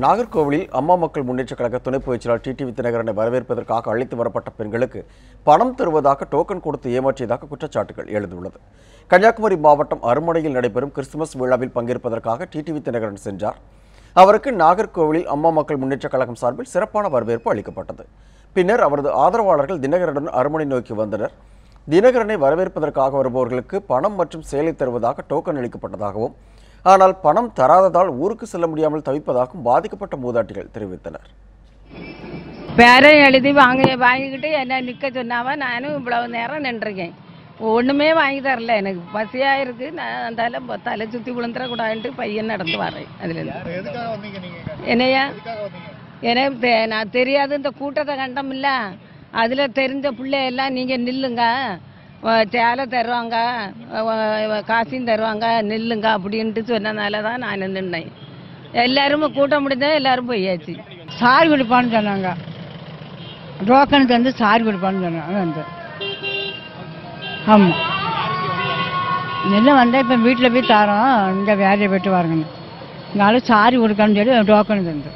நாகர்கோவிலில் அம்மா மக்கள் முன்னேற்றக் கழக துணை பொதுச்செயலாளர் டிடிவி தினகரனை வரவேற்பதற்காக அழைத்து வரப்பட்ட பெண்களுக்கு பணம் தருவதாக டோக்கன் கொடுத்து ஏமாற்றியதாக குற்றச்சாட்டுகள் எழுந்துள்ளது. கன்னியாகுமரி மாவட்டம் அருமனையில் நடைபெறும் கிறிஸ்துமஸ் விழாவில் பங்கேற்பதற்காக டிடிவி தினகரன் சென்றார். அவருக்கு நாகர்கோவிலில் அம்மா மக்கள் முன்னேற்றக் கழகம் சார்பில் சிறப்பான வரவேற்பு அளிக்கப்பட்டது. பின்னர் அவரது ஆதரவாளர்கள் தினகரனுடன் அருமனை நோக்கி வந்தனர். தினகரனை வரவேற்பதற்காக வருபவர்களுக்கு பணம் மற்றும் சேலை தருவதாக டோக்கன் அளிக்கப்பட்டதாகவும் ஆனால் பணம் தராததால் ஊருக்கு செல்ல முடியாமல் தவிப்பதாகவும் பாதிக்கப்பட்ட மூதாட்டிகள் தெரிவித்தனர். பேரை எழுதி வாங்க வாங்கிக்கிட்டு என்ன நிற்க சொன்னாவ? நானும் இவ்வளவு நேரம் நின்றுருக்கேன். ஒன்றுமே வாங்கி தரல. எனக்கு பசியாக இருக்குது நான் அந்தால தலை சுற்றி விழுந்துடக்கூடாதுன்ட்டு பையன் நடந்து வரேன் அதுலேருந்து. எதுக்காக வந்தீங்க நீங்க இங்க? என்னையா? எதுக்காக வந்தீங்க? எனக்கு நான் தெரியாது இந்த கூட்டத்தை கண்டோம்ல அதில் தெரிஞ்ச பிள்ளை எல்லாம் நீங்கள் நில்லுங்க. சேலை தருவாங்க. காசியும் தருவாங்க. நில்லுங்க அப்படின்ட்டு சொன்னதுனால தான் நான் நின்றேன் எல்லாரும் கூட்டம் முடிஞ்சா எல்லாரும் போயாச்சு. சாரி கொடுப்பான்னு சொன்னாங்க. டோக்கனுக்கு வந்து சாரி கொடுப்பான்னு சொன்னாங்க வந்து ஆமாம் நெல்லை வந்தால் இப்போ வீட்டில் போய் தரோம். இங்கே வேலையை போயிட்டு வரணும். இதனால சாரி கொடுக்கணும்னு சொல்லி டோக்கனுக்கு வந்து.